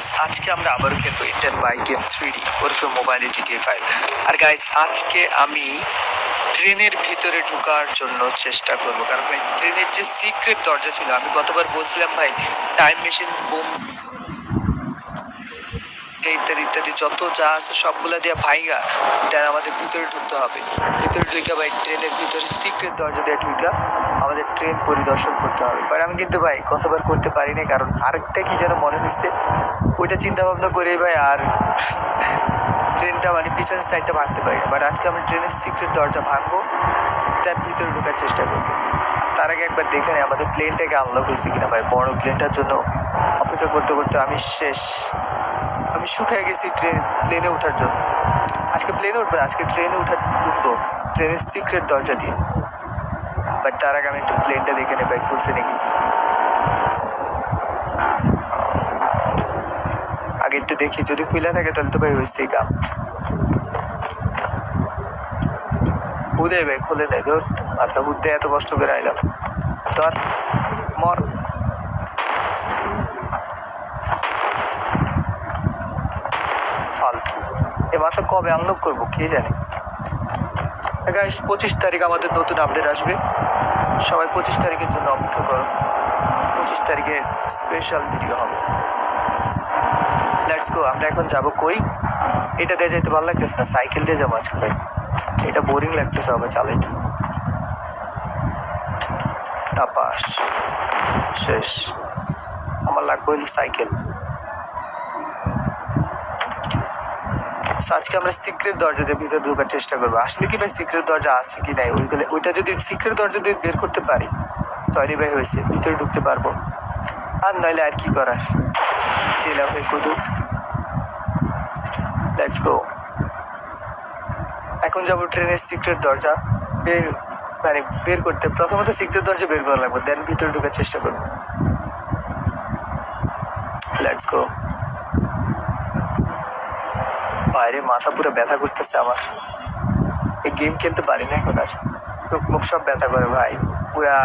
Guys আজকে আমরা আবারও খেলব Indian bike game three D ওরফে মোবাইলে জিটিএ ফাইভ আর গাইস আজকে আমি ট্রেনের ভিতরে ঢোকার জন্য চেষ্টা করব। কারণ ভাই, ট্রেনের যে সিক্রেট দরজা ছিল, আমি গতবার বলছিলাম ভাই টাইম মেশিন বোম ইত্যাদি ইত্যাদি, যত যা আছে সবগুলা দিয়ে ভাইগা দেন আমাদের ভিতরে ঢুকতে হবে। ভিতরে ঢুকে ভাই, ট্রেনের ভিতরে সিক্রেট দরজা দিয়ে ঢুকা আমাদের ট্রেন পরিদর্শন করতে হবে। বাট আমি কিন্তু ভাই কতবার করতে পারি না কারণ আরেকটা কি যেন মনে হচ্ছে ওইটা চিন্তা ভাবনা করে ভাই আর ট্রেনটা মানে পিছনের সাইডটা ভাঙতে পারি বাট আজকে আমি ট্রেনের সিক্রেট দরজা ভাঙবো, তার ভিতরে ঢোকার চেষ্টা করব। তার আগে একবার দেখে নেই আমাদের প্লেনটাকে আনলক হয়েছে কিনা ভাই। বড় প্লেনটার জন্য অপেক্ষা করতে করতে আমি শেষ। আমি শুকিয়ে গেছি ট্রেন প্লেনে ওঠার জন্য। আজকে প্লেনে উঠবো আজকে ট্রেনে উঠার উঠবো। ট্রেনের সিক্রেট দরজা দিয়ে। বাট তার আগে আমি একটু প্লেনটা দেখে নেই ভাই, খুলছে নাকি? একটু দেখি, যদি খুলে থাকে তাহলে তো ভাই হয়েছে কাম। উদয় ভাই, খুলে দেয় ধর। মাথা উঠতে এত কষ্ট করে আইলাম। ধর, মর। ফালতু। এ মাথা কবে আনলক করব, কে জানে? গাইস পঁচিশ তারিখ আমাদের নতুন আপডেট আসবে। সবাই পঁচিশ তারিখের জন্য অপেক্ষা করো। পঁচিশ তারিখে স্পেশাল ভিডিও হবে। লেটস গো আমরা এখন যাব কই? এটা দিয়ে যেতে ভালো লাগতেছে না, সাইকেল দিয়ে যাব আজকে। ভাই এটা বোরিং লাগতেছে হবে চালাইতে। তাপাস। শেষ। আমার লাগবে হইল সাইকেল। আজকে আমরা সিক্রেট দরজা দিয়ে ভিতরে ঢোকার চেষ্টা করব। আসলে কি ভাই সিক্রেট দরজা আছে কি নাই? ওইগুলো ওইটা যদি সিক্রেট দরজা দিয়ে বের করতে পারি, তৈরি ভাই হয়েছে, ভিতরে ঢুকতে পারব। আর নইলে আর কি করার? জেলা হয়ে কুদু লেটস গো এখন যাব ট্রেনের সিক্রেট দরজা। বের মানে বের করতে। প্রথমত সিক্রেট দরজা বের করা লাগবে দেন ভিতরে ঢোকার চেষ্টা করব। লেটস গো বাইরে মাথা পুরো ব্যথা করতেছে আমার। এই গেম খেলতে পারি না এখন আর। মুখ সব ব্যথা করে ভাই। পুরা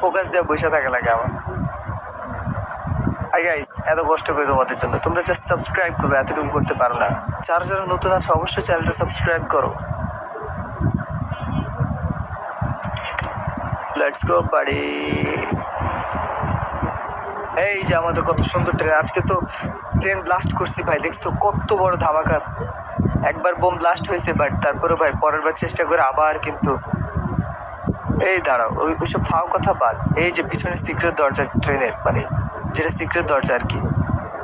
ফোকাস দিয়ে বসে থাকা লাগে আমার। আর গাইস এত কষ্ট করে তোমাদের জন্য। তোমরা জাস্ট সাবস্ক্রাইব করবে, এতটুকু করতে পারো না। যারা যারা নতুন আছে, অবশ্যই চ্যানেলটা সাবস্ক্রাইব করো। লেটস গো বাড়ি এই যে আমাদের কত সুন্দর ট্রেন আজকে তো ট্রেন ব্লাস্ট করছি ভাই, দেখছ কত বড় ধামাকা। একবার বোম ব্লাস্ট হয়েছে বাট তারপরে ভাই, পরের বার চেষ্টা করে আবার কিন্তু। এই দাঁড়াও, ওই ওইসব ফাও কথা বাদ। এই যে পিছনে সিক্রেট দরজা ট্রেনের মানে যেটা সিক্রেট দরজা আর কি।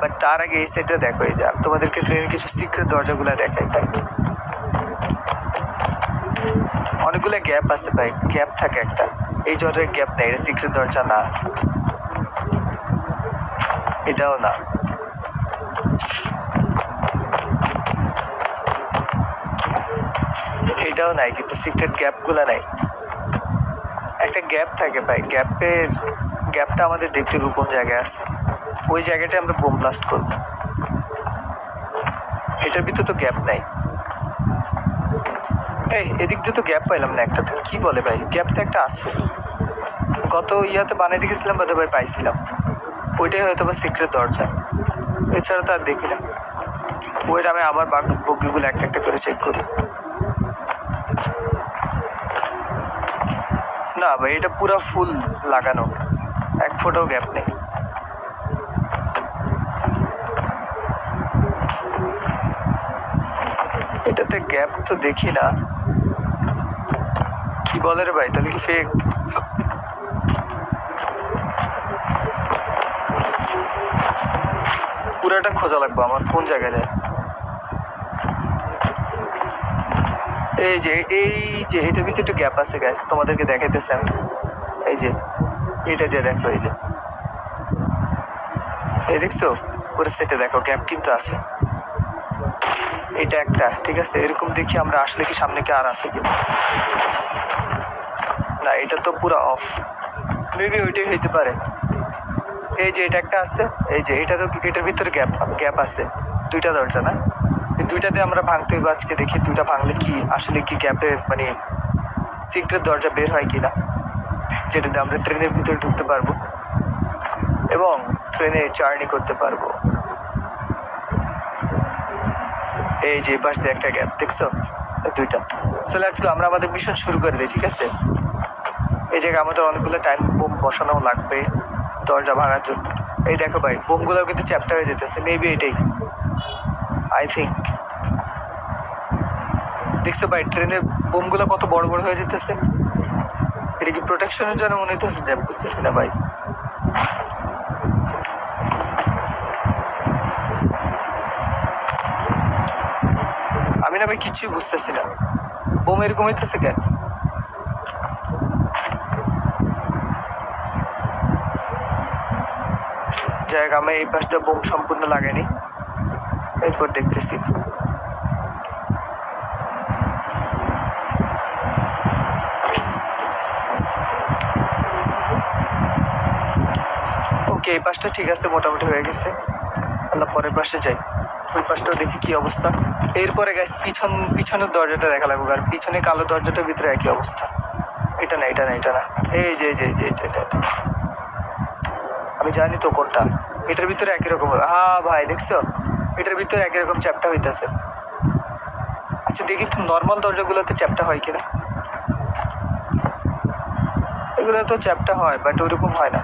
বাট তার আগে এই সাইডটা দেখো, এই যে তোমাদেরকে ট্রেনের কিছু সিক্রেট দরজাগুলো দেখাই ভাই। অনেকগুলো গ্যাপ আছে ভাই গ্যাপ থাকে একটা। এই দরজার গ্যাপ নেই, এটা সিক্রেট দরজা না। এটাও না। এটাও নাই, কিন্তু সিক্রেট গ্যাপগুলো নাই। একটা গ্যাপ থাকে ভাই গ্যাপের গ্যাপটা আমাদের দেখতে হবে কোন জায়গায় আছে। ওই জায়গাটায় আমরা বোম ব্লাস্ট করব। এটার ভিতরে তো গ্যাপ নাই। এই, এদিক দিয়ে তো গ্যাপ পাইলাম না একটা তো। কি বলে ভাই? গ্যাপ তো একটা আছে। গত ইয়াতে বানিয়ে দেখেছিলাম বোধ ভাই পাইছিলাম। ওইটাই হয়তো বা সিক্রেট দরজা। এছাড়া তো আর দেখি না। ওইটা আমি আবার বগিগুলো একটা একটা করে চেক করি। না ভাই, এটা পুরো ফুল লাগানো। ফোটাও গ্যাপ নেই। এটাতে গ্যাপ তো দেখি না। কি বলে রে ভাই, তাহলে কি ফেক পুরাটা খোঁজা লাগবে আমার, কোন জায়গায় যায়? এই যে এই যে, এটার ভিতরে একটু গ্যাপ আছে গ্যাস তোমাদেরকে দেখাইতেছে আমি। এই যে এটা দিয়ে দেখো এই যে। এই দেখছ? পুরো সেটে দেখো গ্যাপ কিন্তু আছে। এটা একটা, ঠিক আছে? এরকম দেখি আমরা আসলে কি সামনে কি আর আছে কি না। এটা তো পুরো অফ মেবি ওইটাই হইতে পারে। এই যে এটা একটা আছে, এই যে এটা তো এটার ভিতরে গ্যাপ গ্যাপ আছে। দুইটা দরজা না? এই দুইটাতে আমরা ভাঙতে হইব আজকে দেখি দুইটা ভাঙলে কি, আসলে কি গ্যাপে মানে সিক্রেট দরজা বের হয় কি না। যেটাতে আমরা ট্রেনের ভিতরে ঢুকতে পারব এবং ট্রেনে জার্নি করতে পারব। এই যে পাশ দিয়ে একটা গ্যাপ দেখছ? দুইটা। সো লেটস গো আমরা আমাদের মিশন শুরু করে দিই, ঠিক আছে? এই জায়গায় আমাদের অনেকগুলো টাইম বোম বসানো লাগবে, দরজা ভাঙার জন্য। এই দেখো ভাই বোমগুলো কিন্তু চ্যাপ্টার হয়ে যেতেছে মেবি এটাই। আই থিঙ্ক দেখছ ভাই, ট্রেনের বোমগুলো কত বড় বড় হয়ে যেতেছে? এটা কি প্রোটেকশনের জন্য মনে হইতেছে যে বুঝতেছি না ভাই। আমি না ভাই কিছুই বুঝতেছি না। বোম এরকম হইতেছে কেন? জায়গা আমি এই পাশটা বোম সম্পূর্ণ লাগাইনি। এরপর দেখতেছি। ওকে, এই পাশটা ঠিক আছে, মোটামুটি হয়ে গেছে। আল্লাহ পরের পাশে যাই। ওই পাশটাও দেখি কি অবস্থা। এরপরে গাছ পিছন, পিছনের দরজাটা দেখা লাগবে আর পিছনে কালো দরজাটার ভিতরে একই অবস্থা। এটা না এটা না এটা না। এই যে এই যে এই যে, এই এটা। আমি জানি তো কোনটা। এটার ভিতরে একই রকম। হা ভাই, দেখছ? এটার ভিতরে একই রকম চ্যাপটা হইতেছে। আচ্ছা দেখি নর্মাল দরজাগুলোতে চ্যাপটা হয় কিনা। এগুলো তো চ্যাপটা হয় বাট ওইরকম হয় না।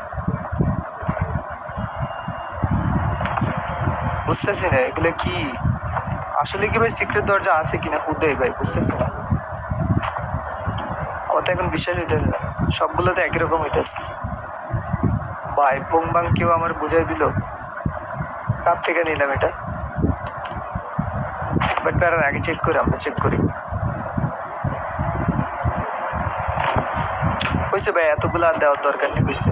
বুঝতেছি না, এগুলো কি? আসলে কি ভাই সিক্রেট দরজা আছে কিনা? হুদেই ভাই? বুঝতেছি না। আমার তো এখন বিশ্বাস হইতেছে না। সবগুলো তো একই রকম হইতেছে। ভাই পুং বাং কেউ আমার বুঝাই দিল? কার থেকে নিলাম এটা? বাট বেড়ার আগে চেক করি, আমরা চেক করি। হয়েছে ভাই, এতগুলো আর দেওয়ার দরকার নেই বুঝছে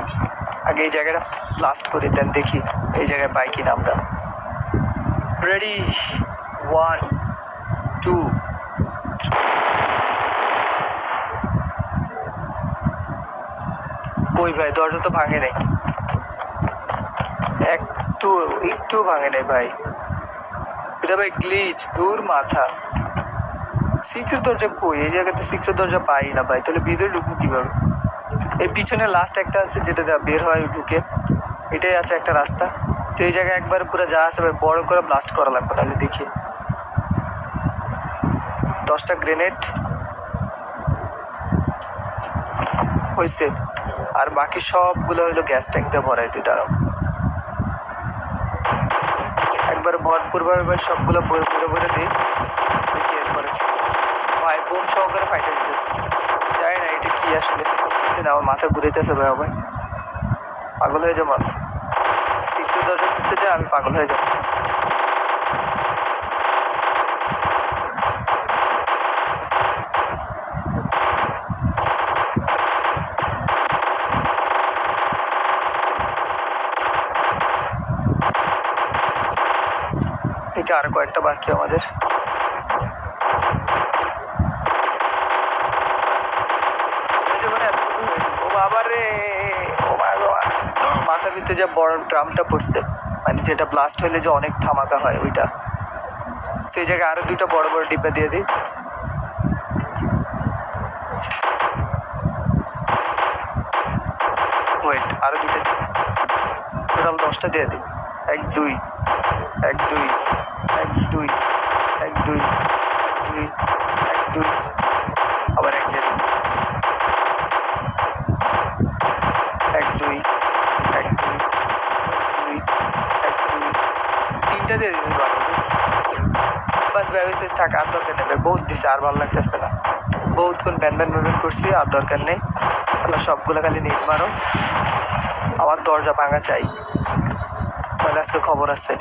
আগে এই জায়গাটা লাস্ট করে দেন দেখি, এই জায়গায় পাই কিনা আমরা। রেডি ওয়ান টু ওই ভাই, দরজা তো ভাঙে নাই। একটু একটু ভাঙে নাই ভাই। এটা ভাই গ্লিচ দূর মাথা। সিক্রেট দরজা কই? এই জায়গাতে সিক্রেট দরজা পাই না ভাই, তাহলে ভিতরে ঢুকবো কীভাবে? এই পিছনে লাস্ট একটা আছে যেটা দেওয়া বের হয় ঢুকে। এটাই আছে একটা রাস্তা। সেই জায়গায় একবার পুরো যা ভাই বড় করে ব্লাস্ট করা লাগবে তাহলে দেখি। দশটা গ্রেনেড হয়েছে আর বাকি সবগুলো হলো গ্যাস ট্যাঙ্ক দিয়ে ভরাই দিই দাঁড়াও। একবার ভরপুরভাবে ভাই সবগুলো ভরে ভরে ভরে দিই এরপরে। ভাই, বোম সহকারে ফাইটার দিতেছি। কি আসলে? না, আমার মাথা ঘুরেতেছে ভাই ভাই পাগল হয়ে যাব আমি সিক্রেট দরজা খুঁজতে আমি পাগল হয়ে যাব। এটা আর কয়েকটা বাকি আমাদের এই যে মানে এতটুকু হয়ে গেল। ও বাবা রে ও বাবা মাথার ভিতরে যে বড় ড্রামটা পড়ছে মানে যেটা ব্লাস্ট হলে যে অনেক ধামাকা হয় ওইটা। সেই জায়গায় আরও দুইটা বড় বড় ডিব্বা দিয়ে দিই। ওয়েট আরও দুইটা টোটাল দশটা দিয়ে দিই। এক দুই এক দুই এক দুই এক দুই এক দুই এক দুই। আবার এক দিয়ে দিই এক দুই এক দুই দুই এক দুই তিনটা দিয়ে দিতে পারব বাস ব্যবস্থা থাক আর দরকার নেই বহুত দিছে আর ভালো লাগতেছে না বহুত কোন ব্যান ব্যান ব্যান করছি আর দরকার নেই তাহলে সবগুলো খালি নিট মারো আমার দরজা ভাঙা চাই তাহলে আজকে খবর আছে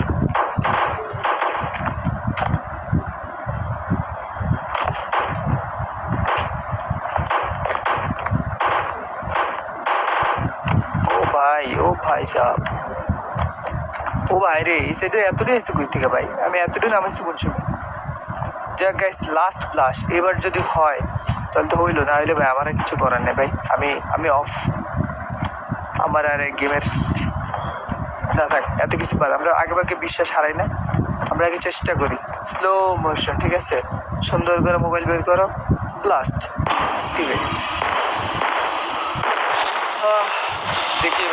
ও ভাই ও ভাই সাহেব ও ভাই রে এই সাইডে এতটাই এসে কই থেকে ভাই? আমি এতটাই নামাইছি বলছি যাক গাইস লাস্ট ব্লাশ এবার যদি হয়, তাহলে তো হইল না হইলে ভাই আমার আর কিছু করার নেই ভাই। আমি আমি অফ আমার আর গেমের না থাক, এত কিছু পার আমরা আগে ভাগে বিশ্বাস হারাই না। আমরা আগে চেষ্টা করি। স্লো মোশন ঠিক আছে? সুন্দর করে মোবাইল বের করো। ব্লাস্ট ঠিক আছে। দেখি